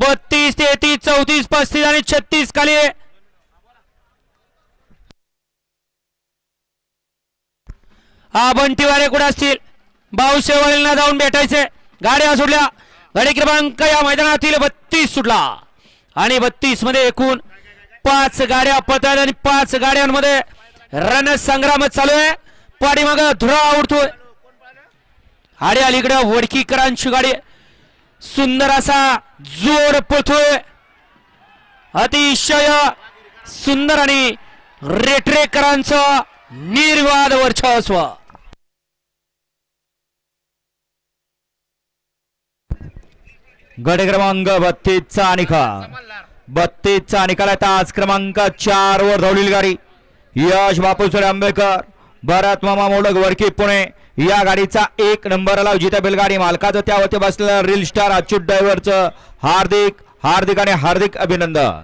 बत्तीस तेहतीस चौतीस पस्तीस आणि छत्तीस खाली. हा बंटीवारे कुठे असतील? भाऊ जाऊन भेटायचे. गाड्या सुटल्या. गाडी क्रमांक या मैदानातील बत्तीस सुटला. आणि बत्तीसमध्ये एकूण पाच गाड्या पळतात आणि पाच गाड्यांमध्ये रणसंग्राम चालू आहे. पाठीमाग धुरा उडतोय. आणि अलीकडे वडकीकरांची गाडी सुंदर असा जोर पळतोय अतिशय सुंदर आणि रेटरेकरांचं निर्वाद वर्चस्व. गट क्रमांक बत्तीसचा निकाल बत्तीसचा निकाल आहे. आज क्रमांक चार वर धावलेली गाडी. यश बापूसरे आंबेकर भरत मामा मोडक वरकी पुणे. या गाडीचा एक नंबर आला. जिथे बैलगाडी मालकाचं त्यावरती बसलेलं रील स्टार अच्युत ड्रायव्हरचं हार्दिक हार्दिक आणि हार्दिक अभिनंदन.